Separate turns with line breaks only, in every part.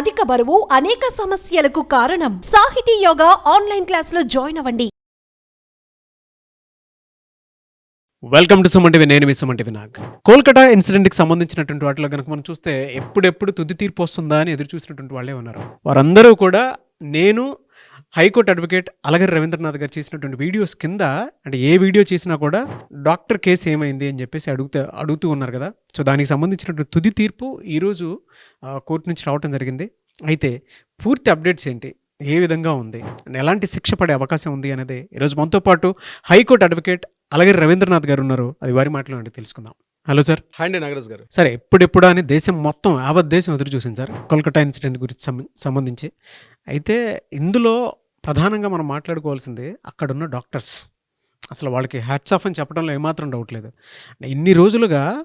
అధిక బరువు అనేక సమస్యలకు కారణం. సాహితీ యోగా ఆన్లైన్ క్లాసులో జాయిన్ అవ్వండి.
వెల్కమ్ టు సుమన్ నేను మీ సుమంటి వినాగ్ కోల్కతా ఇన్సిడెంట్కి సంబంధించినటువంటి వాటిలో కనుక మనం చూస్తే ఎప్పుడెప్పుడు తుది తీర్పు వస్తుందా అని ఎదురు చూసినటువంటి వాళ్ళే ఉన్నారు. వారందరూ కూడా నేను హైకోర్టు అడ్వకేట్ అలగర్ రవీంద్రనాథ్ గారు చేసినటువంటి వీడియోస్ కింద అంటే ఏ వీడియో చేసినా కూడా డాక్టర్ కేసు ఏమైంది అని చెప్పేసి అడుగుతూ అడుగుతూ ఉన్నారు కదా. సో దానికి సంబంధించినటువంటి తుది తీర్పు ఈరోజు కోర్టు నుంచి రావటం జరిగింది. అయితే పూర్తి అప్డేట్స్ ఏంటి? ఏ విధంగా ఉంది? ఎలాంటి శిక్ష పడే అవకాశం ఉంది అనేది ఈరోజు మనతో పాటు హైకోర్టు అడ్వకేట్ అలాగే రవీంద్రనాథ్ గారు ఉన్నారు. అది వారి మాటలో అంటే తెలుసుకుందాం. Hello sir.
హాయ్ అండి నాగరాజ్ గారు.
సరే ఎప్పుడెప్పుడు అని దేశం మొత్తం యావత్ దేశం ఎదురు చూసింది సార్ కోల్కతా ఇన్సిడెంట్ గురించి సంబ- సంబంధించి. అయితే ఇందులో ప్రధానంగా మనం మాట్లాడుకోవాల్సింది అక్కడున్న డాక్టర్స్. అసలు వాళ్ళకి హ్యాట్స్ ఆఫ్ అని చెప్పడంలో ఏమాత్రం డౌట్ లేదు. ఇన్ని రోజులుగా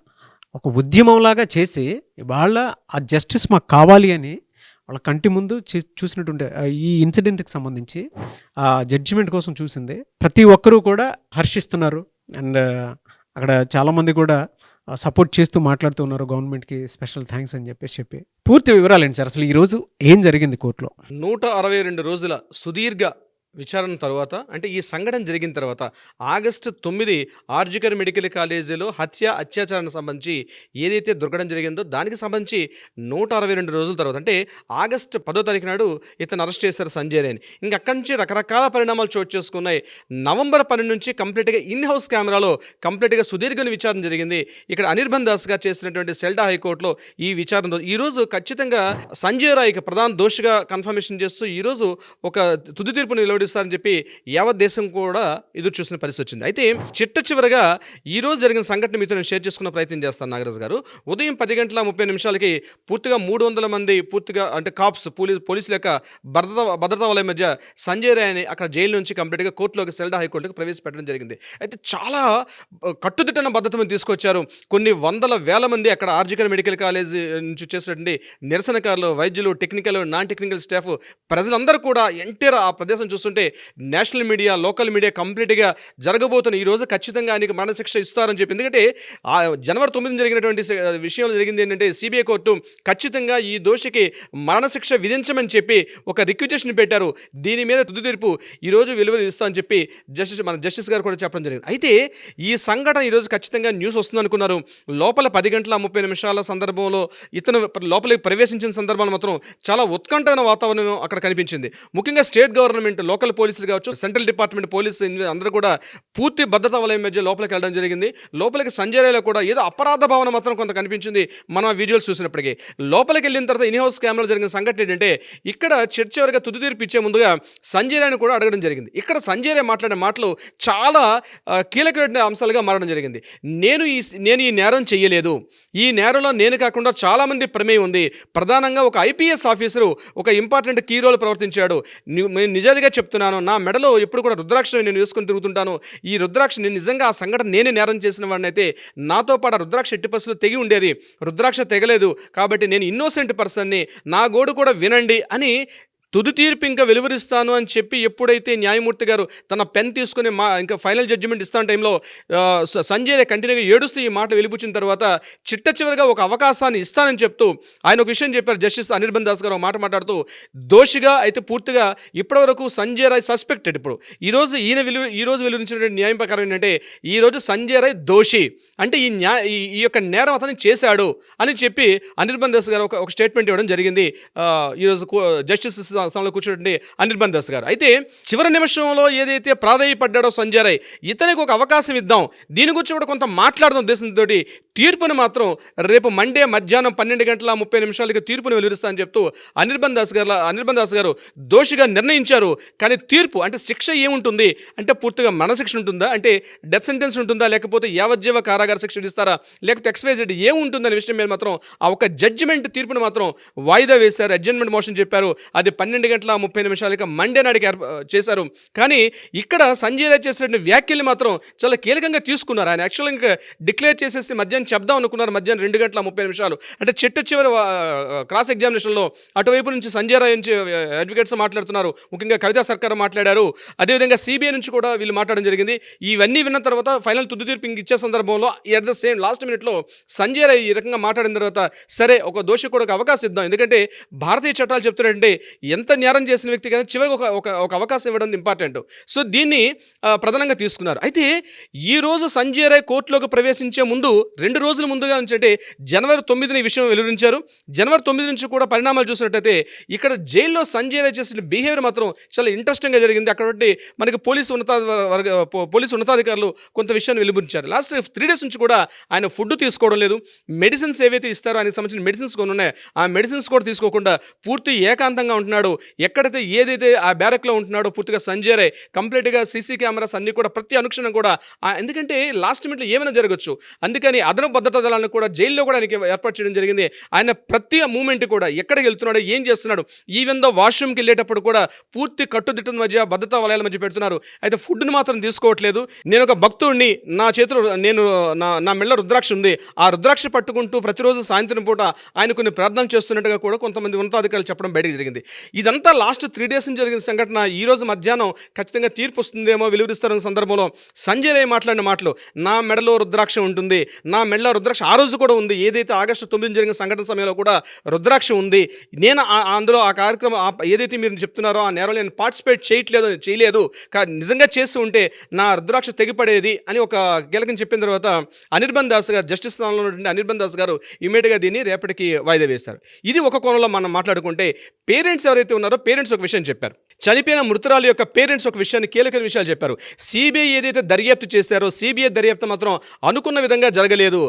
ఒక ఉద్యమంలాగా చేసి వాళ్ళ ఆ జస్టిస్ మాకు కావాలి అని వాళ్ళ కంటి ముందు చూ- చూసినటువంటి ఈ ఇన్సిడెంట్కి సంబంధించి ఆ జడ్జిమెంట్ కోసం చూసింది. ప్రతి ఒక్కరూ కూడా హర్షిస్తున్నారు. అండ్ అక్కడ చాలామంది కూడా సపోర్ట్ చేస్తూ మాట్లాడుతూ ఉన్నారు గవర్నమెంట్కి స్పెషల్ థ్యాంక్స్ అని చెప్పేసి చెప్పి. పూర్తి వివరాలు ఏంటి సార్? అసలు ఈరోజు ఏం జరిగింది కోర్టులో?
నూట అరవై రెండు రోజుల సుదీర్ఘ విచారణ తర్వాత అంటే ఈ సంఘటన జరిగిన తర్వాత ఆగస్టు తొమ్మిది ఆర్జికర్ మెడికల్ కాలేజీలో హత్య అత్యాచారానికి సంబంధించి ఏదైతే దొరకడం జరిగిందో దానికి సంబంధించి నూట అరవై రెండు రోజుల తర్వాత అంటే ఆగస్టు పదో తారీఖు నాడు ఇతను అరెస్ట్ చేశారు సంజయ్ అని ఇంక అక్కడి నుంచి రకరకాల పరిణామాలు చోటు చేసుకున్నాయి. నవంబర్ పన్నెండు నుంచి కంప్లీట్గా ఇన్ హౌస్ కెమెరాలో కంప్లీట్గా సుదీర్ఘ విచారణ జరిగింది. ఇక్కడ అనిర్బంధ్ దాస్గా చేసినటువంటి సెల్డా హైకోర్టులో ఈ విచారణ ఈరోజు ఖచ్చితంగా సంజయ్ రాయ్కి ప్రధాన దోషిగా కన్ఫర్మేషన్ చేస్తూ ఈరోజు ఒక తుది తీర్పును విడుస్తారని చెప్పి యావత్ దేశం కూడా ఎదురు చూసిన పరిస్థితి వచ్చింది. అయితే చిట్ట చివరగా ఈ రోజు జరిగిన సంఘటన మీతో నేను షేర్ చేసుకున్న ప్రయత్నం చేస్తాను నాగరాజ్ గారు. ఉదయం పది గంటల ముప్పై నిమిషాలకి పూర్తిగా మూడు వందల మంది పూర్తిగా అంటే కాప్స్ పోలీస్ పోలీసుల యొక్క భద్రత భద్రతా వలయ మధ్య సంజయ్ రాయ్ని అక్కడ జైలు నుంచి కంప్లీట్గా కోర్టులోకి సెల్డా హైకోర్టుకు ప్రవేశపెట్టడం జరిగింది. అయితే చాలా కట్టుదిట్టన భద్రతను తీసుకొచ్చారు. కొన్ని వందల వేల మంది అక్కడ ఆర్జికర్ మెడికల్ కాలేజ్ నుంచి చేసినటువంటి నిరసనకారులు వైద్యులు టెక్నికల్ నాన్ టెక్నికల్ స్టాఫ్ ప్రజలందరూ కూడా ఎంటీఆర్ ఆ ప్రదేశం చూస్తుంటే నేషనల్ మీడియా లోకల్ మీడియా కంప్లీట్గా జరగబోతున్న ఈ రోజు ఖచ్చితంగా ఆయనకి మరణశిక్ష ఇస్తారని చెప్పి. ఎందుకంటే ఆ జనవరి తొమ్మిది జరిగినటువంటి విషయంలో జరిగింది ఏంటంటే సిబిఐ కోర్టు ఖచ్చితంగా ఈ దోషికి మరణశిక్ష విధించమని చెప్పి ఒక రిక్విజేషన్ పెట్టారు. దీని మీద తుది తీర్పు ఈరోజు వెలువరి ఇస్తామని చెప్పి జస్టిస్ మన జస్టిస్ గారు కూడా చెప్పడం జరిగింది. అయితే ఈ సంఘటన ఈరోజు ఖచ్చితంగా న్యూస్ వస్తుంది అనుకున్నారు లోపల పది గంటల ముప్పై నిమిషాల సందర్భంలో ఇతను లోపలికి ప్రవేశించిన సందర్భంలో మాత్రం చాలా ఉత్కంఠమైన వాతావరణం అక్కడ కనిపించింది. ముఖ్యంగా స్టేట్ గవర్నమెంట్ లోకల్ పోలీసులు కావచ్చు సెంట్రల్ డిపార్ట్మెంట్ పోలీసు అందరూ కూడా పూర్తి భద్రతా వలయం మధ్య లోపలికి వెళ్ళడం జరిగింది. లోపలికి సంజయ్ కూడా ఏదో అపరాధ భావన మాత్రం కొంత కనిపించింది మనం ఆ విజువల్స్ చూసినప్పటికీ. లోపలికి వెళ్ళిన తర్వాత ఇన్హౌస్ కెమెరాలో జరిగిన సంఘటన ఏంటంటే ఇక్కడ చర్చ వరకు తుది తీర్పు ఇచ్చే ముందుగా సంజయ్ రాయ్ని కూడా అడగడం జరిగింది. ఇక్కడ సంజయ్ రాయ్ మాట్లాడిన మాటలు చాలా కీలకమైన అంశాలుగా మారడం జరిగింది. నేను ఈ నేను ఈ నేరం చేయలేదు ఈ నేరంలో నేను కాకుండా చాలామంది ప్రమేయం ఉంది. ప్రధానంగా ఒక ఐపీఎస్ ఆఫీసరు ఒక ఇంపార్టెంట్ కీ రోల్ ప్రవర్తించాడు. నిజాదిగా చెప్తాను చెప్తున్నాను నా మెడలో ఎప్పుడు కూడా రుద్రాక్ష నేను వేసుకొని తిరుగుతుంటాను. ఈ రుద్రాక్ష నేను నిజంగా ఆ సంఘటన నేనే నేరం చేసిన వాడినైతే నాతో పాటు ఆ రుద్రాక్ష ఎట్టి పరిస్థితులు తెగి ఉండేది. రుద్రాక్ష తెగలేదు కాబట్టి నేను ఇన్నోసెంట్ పర్సన్ని నా గోడు కూడా వినండి అని తుది తీర్పు ఇంకా వెలువరిస్తాను అని చెప్పి ఎప్పుడైతే న్యాయమూర్తి గారు తన పెన్ తీసుకుని మా ఇంకా ఫైనల్ జడ్జిమెంట్ ఇస్తాను టైంలో సంజయ్ కంటిన్యూగా ఏడుస్తూ ఈ మాట వెలిపుచ్చిన తర్వాత చిట్ట చివరిగా ఒక అవకాశాన్ని ఇస్తానని చెప్తూ ఆయన ఒక విషయం చెప్పారు జస్టిస్ అనిర్బంధ్ దాస్ గారు మాట మాట్లాడుతూ దోషిగా అయితే పూర్తిగా ఇప్పటివరకు సంజయ్ రాయ్ సస్పెక్టెడ్ ఇప్పుడు. ఈరోజు ఈయన విలువ ఈరోజు వెలువరించినటువంటి న్యాయం ప్రకారం ఏంటంటే ఈరోజు సంజయ్ రాయ్ దోషి. అంటే ఈ న్యాయ ఈ ఈ యొక్క నేరం అతను చేశాడు అని చెప్పి అనిర్బంధ్ దాస్ గారు ఒక స్టేట్మెంట్ ఇవ్వడం జరిగింది. ఈరోజు జస్టిస్ స్థానంలో కూర్చున్నటువంటి అనిర్బంధ్ దాస్ గారు. అయితే చివరి నిమిషంలో ఏదైతే ప్రాధాయపడ్డాడో సంజయ్ రాయ్ ఇతనికి ఒక అవకాశం ఇద్దాం. దీని గురించి కూడా కొంత మాట్లాడదాం ఉద్దేశంతో తీర్పును మాత్రం రేపు మండే మధ్యాహ్నం పన్నెండు గంటల ముప్పై నిమిషాలకి తీర్పును వెలువరిస్తా అని చెప్తూ అనిర్బంధ్ దాస్ గారు అనిర్బంధ్ దాస్ గారు దోషిగా నిర్ణయించారు. కానీ తీర్పు అంటే శిక్ష ఏముంటుంది? అంటే పూర్తిగా మరణశిక్ష ఉంటుందా? అంటే డెత్ సెంటెన్స్ ఉంటుందా? లేకపోతే యావజ్జీవ కారాగార శిక్ష ఇస్తారా? లేకపోతే ఎక్స్వైజెడ్ ఏముంటుందనే విషయం మీద మాత్రం ఆ ఒక జడ్జిమెంట్ తీర్పును మాత్రం వాయిదా వేశారు. అడ్జమెంట్ మోషన్ చెప్పారు. అది పన్నెండు పన్నెండు గంటల ముప్పై నిమిషాలకి మండే నాడికి చేశారు. కానీ ఇక్కడ సంజయ్ రాయ్ చేసిన వ్యాఖ్యలు మాత్రం చాలా కీలకంగా తీసుకున్నారు. ఆయన యాక్చువల్గా ఇంకా డిక్లేర్ చేసేసి మధ్యాహ్నం చెప్దాం అనుకున్నారు. మధ్యాహ్నం రెండు గంటల ముప్పై నిమిషాలు. అంటే చెట్టు చివరి క్రాస్ ఎగ్జామినేషన్లో అటువైపు నుంచి సంజయ్ రాయ్ నుంచి అడ్వకేట్స్ మాట్లాడుతున్నారు. ముఖ్యంగా కవితా సర్కార్ మాట్లాడారు. అదేవిధంగా సిబిఐ నుంచి కూడా వీళ్ళు మాట్లాడడం జరిగింది. ఇవన్నీ విన్న తర్వాత ఫైనల్ తుది తీర్పు ఇచ్చే సందర్భంలో ఎట్ ద సేమ్ లాస్ట్ మినిట్లో సంజయ్ రాయ్ ఈ రకంగా మాట్లాడిన తర్వాత సరే ఒక దోషి కూడా ఒక అవకాశం ఇద్దాం. ఎందుకంటే భారతీయ చట్టాలు చెప్తున్నారంటే ఎంత నేరం చేసిన వ్యక్తి కానీ చివరికి ఒక ఒక ఒక అవకాశం ఇవ్వడం ఇంపార్టెంట్. సో దీన్ని ప్రధానంగా తీసుకున్నారు. అయితే ఈ రోజు సంజయ్ రాయ్ కోర్టులోకి ప్రవేశించే ముందు రెండు రోజుల ముందుగా నుంచి జనవరి తొమ్మిదిని ఈ విషయం వెలువరించారు. జనవరి తొమ్మిది నుంచి కూడా పరిణామాలు చూసినట్టయితే ఇక్కడ జైల్లో సంజయ్ రాయ్ చేసిన బిహేవియర్ మాత్రం చాలా ఇంట్రెస్టింగ్గా జరిగింది. అక్కడ మనకి పోలీసు ఉన్నత వర్గ పోలీసు ఉన్నతాధికారులు కొంత విషయాన్ని వెలువరించారు. లాస్ట్ త్రీ డేస్ నుంచి కూడా ఆయన ఫుడ్ తీసుకోవడం లేదు. మెడిసిన్స్ ఏవైతే ఇస్తారో ఆయనకు సంబంధించిన మెడిసిన్స్ కొన్ని ఉన్నాయి ఆ మెడిసిన్స్ కూడా తీసుకోకుండా పూర్తి ఏకాంతంగా ఉంటున్నాడు ఎక్కడైతే ఏదైతే ఆ బ్యారక్లో ఉంటున్నాడో పూర్తిగా సంజయ్ రాయ్ కంప్లీట్గా సీసీ కెమెరాస్ అన్నీ కూడా ప్రతి అనుక్షణం కూడా ఎందుకంటే లాస్ట్ మినిట్లో ఏమైనా జరగచ్చు. అందుకని అదనపు భద్రతా దళాలను కూడా జైల్లో కూడా ఆయనకి ఏర్పాటు చేయడం జరిగింది. ఆయన ప్రతి మూమెంట్ కూడా ఎక్కడికి వెళ్తున్నాడు ఏం చేస్తున్నాడు ఈవెన్ దో వాష్రూమ్కి వెళ్ళేటప్పుడు కూడా పూర్తి కట్టుదిట్టం మధ్య భద్రతా వలయాల మధ్య పెడుతున్నారు. అయితే ఫుడ్ని మాత్రం తీసుకోవట్లేదు. నేను ఒక భక్తుడిని నా చేతిలో నేను నా నా మెళ్ళ రుద్రాక్ష ఉంది. ఆ రుద్రాక్ష పట్టుకుంటూ ప్రతిరోజు సాయంత్రం పూట ఆయన కొన్ని ప్రార్థనలు చేస్తున్నట్టుగా కూడా కొంతమంది ఉన్నతాధికారులు చెప్పడం బయటకు జరిగింది. ఇదంతా లాస్ట్ త్రీ డేస్ నుంచి జరిగిన సంఘటన. ఈ రోజు మధ్యాహ్నం ఖచ్చితంగా తీర్పు వస్తుందేమో వెలువరిస్తారన్న సందర్భంలో సంజయ్ రాయ్ మాట్లాడిన మాటలు నా మెడలో రుద్రాక్ష ఉంటుంది నా మెడలో రుద్రాక్ష ఆ రోజు కూడా ఉంది. ఏదైతే ఆగస్టు తొమ్మిది జరిగిన సంఘటన సమయంలో కూడా రుద్రాక్ష ఉంది. నేను ఆ- అందులో ఆ కార్యక్రమం ఆ- ఏదైతే మీరు చెప్తున్నారో ఆ నేరంలో నేను పార్టిసిపేట్ చేయట్లేదు చేయలేదు. కానీ నిజంగా చేసి ఉంటే నా రుద్రాక్ష తెగిపడేది అని ఒక కీలకం చెప్పిన తర్వాత అనిర్బన్ దాస్ గారు జస్టిస్ స్థానంలో ఉన్నటువంటి అనిర్బన్ దాస్ గారు ఇమీడియట్గా దీన్ని రేపటికి వాయిదా వేశారు. ఇది ఒక కోణంలో మనం మాట్లాడుకుంటే పేరెంట్స్ ఎవరైతే ఉన్నారో పేరెంట్స్ ఒక విషయం చెప్పారు. చనిపోయిన మృతురాలు యొక్క పేరెంట్స్ ఒక విషయాన్ని కీలక విషయాలు చెప్పారు. సిబిఐ ఏదైతే దర్యాప్తు చేశారో సిబిఐ దర్యాప్తు మాత్రం అనుకున్న విధంగా జరగలేదు.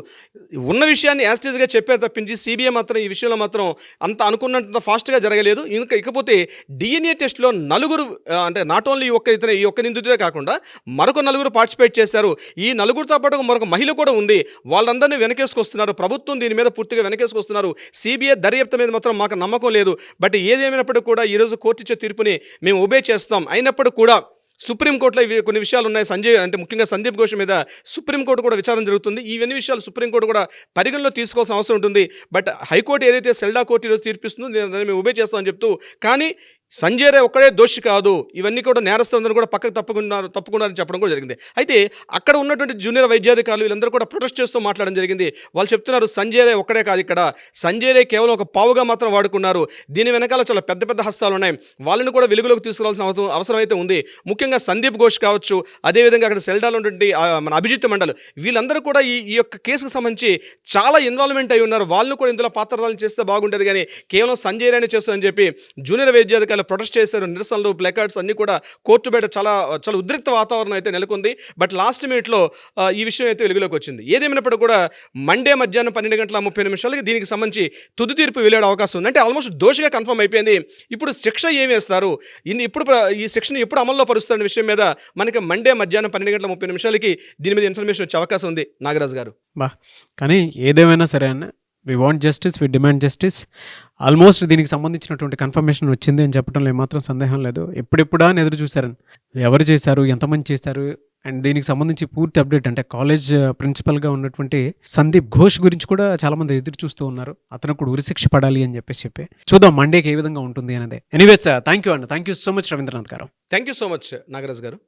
ఉన్న విషయాన్ని యాస్టేజ్గా చెప్పారు తప్పించి సిబిఐ మాత్రం ఈ విషయంలో మాత్రం అంత అనుకున్నంత ఫాస్ట్గా జరగలేదు. ఇంకా ఇకపోతే డిఎన్ఏ టెస్ట్లో నలుగురు అంటే నాట్ ఓన్లీ ఈ ఒక్క ఇతర ఈ ఒక్క నిందితుడే కాకుండా మరొక నలుగురు పార్టిసిపేట్ చేశారు. ఈ నలుగురితో పాటు మరొక మహిళ కూడా ఉంది. వాళ్ళందరినీ వెనకేసుకొస్తున్నారు. ప్రభుత్వం దీని మీద పూర్తిగా వెనకేసుకొస్తున్నారు. సిబిఐ దర్యాప్తు మీద మాత్రం మాకు నమ్మకం లేదు. బట్ ఏదేమైనప్పటికీ కూడా ఈరోజు కోర్టు ఇచ్చే తీర్పుని మేము ఒబే చేస్తాం. అయినప్పుడు కూడా సుప్రీంకోర్టులో ఇవి కొన్ని విషయాలు ఉన్నాయి. సంజయ్ అంటే ముఖ్యంగా సందీప్ ఘోష్ మీద సుప్రీంకోర్టు కూడా విచారణ జరుగుతుంది. ఇవన్నీ విషయాలు సుప్రీంకోర్టు కూడా పరిగణలో తీసుకోవాల్సిన అవసరం ఉంటుంది. బట్ హైకోర్టు ఏదైతే సెల్డా కోర్టు ఈరోజు తీర్పిస్తుందో దాన్ని మేము ఉభయ చేస్తామని చెప్తూ కానీ సంజయ్ రే ఒక్కడే దోషి కాదు. ఇవన్నీ కూడా నేరస్తులందరూ కూడా పక్కకు తప్పుకున్నారు తప్పుకున్నారని చెప్పడం కూడా జరిగింది. అయితే అక్కడ ఉన్నటువంటి జూనియర్ వైద్యాధికారులు వీళ్ళందరూ కూడా ప్రొటెస్ట్ చేస్తూ మాట్లాడడం జరిగింది. వాళ్ళు చెప్తున్నారు సంజయ్ రే ఒక్కడే కాదు ఇక్కడ. సంజయ్ రే కేవలం ఒక పావుగా మాత్రం వాడుకున్నారు. దీని వెనకాల చాలా పెద్ద పెద్ద హస్తాలు ఉన్నాయి. వాళ్ళని కూడా వెలుగులోకి తీసుకురావాల్సిన అవసరం అవసరం అయితే ఉంది. ముఖ్యంగా సందీప్ ఘోష్ కావచ్చు అదేవిధంగా అక్కడ సెల్డాలో ఉన్నటువంటి మన అభిజిత్ మండల్. వీళ్ళందరూ కూడా ఈ ఈ యొక్క కేసుకు సంబంధించి చాలా ఇన్వాల్వ్మెంట్ అయి ఉన్నారు. వాళ్ళని కూడా ఇందులో పాత్రదాలు చేస్తే బాగుంటుంది కానీ కేవలం సంజయ్ రాయనే చేస్తారని చెప్పి జూనియర్ వైద్యాధికారులు ప్రొటెస్ట్ చేశారు. నిరసనలు ప్లకార్డ్స్ అన్నీ కూడా కోర్టు బయట చాలా చాలా ఉద్రిక్త వాతావరణం అయితే నెలకొంది. బట్ లాస్ట్ మినిట్లో ఈ విషయం అయితే వెలుగులోకి వచ్చింది. ఏదేమైనప్పుడు కూడా మండే మధ్యాహ్నం పన్నెండు గంటల ముప్పై నిమిషాలకి దీనికి సంబంధించి తుది తీర్పు వెళ్ళే అవకాశం ఉంది. అంటే ఆల్మోస్ట్ దోషిగా కన్ఫర్మ్ అయిపోయింది. ఇప్పుడు శిక్ష ఏమేస్తారు ఇన్ని ఇప్పుడు ఈ శిక్షను ఎప్పుడు అమల్లో పరుస్తున్న విషయం మీద మనకి మండే మధ్యాహ్నం పన్నెండు గంటల ముప్పై నిమిషాలకి దీని మీద ఇన్ఫర్మేషన్ వచ్చే అవకాశం ఉంది. నాగరాజు గారు.
బా కానీ ఏదేమైనా సరే అన్న we want justice we demand justice almost దీనికి సంబంధించినటువంటి కన్ఫర్మేషన్ వచ్చింది అని చెప్పడంలో ఏమాత్రం సందేహం లేదు. ఎప్పుడెప్పుడా అని ఎదురు చూశారని. ఎవరు చేశారు ఎంతమంది చేశారు అండ్ దీనికి సంబంధించి పూర్తి అప్డేట్ అంటే కాలేజ్ ప్రిన్సిపల్గా uh, ఉన్నటువంటి సందీప్ ఘోష్ గురించి కూడా చాలామంది ఎదురు చూస్తూ ఉన్నారు. అతను కూడా ఉరిశిక్ష పడాలి అని చెప్పేసి చెప్పి. చూద్దాం మండేకి ఏ విధంగా ఉంటుంది అనేది. ఎనీవేస్ థ్యాంక్ యూ అండి thank you so much Ravindranath garu.
Thank you so much Nagaraju garu.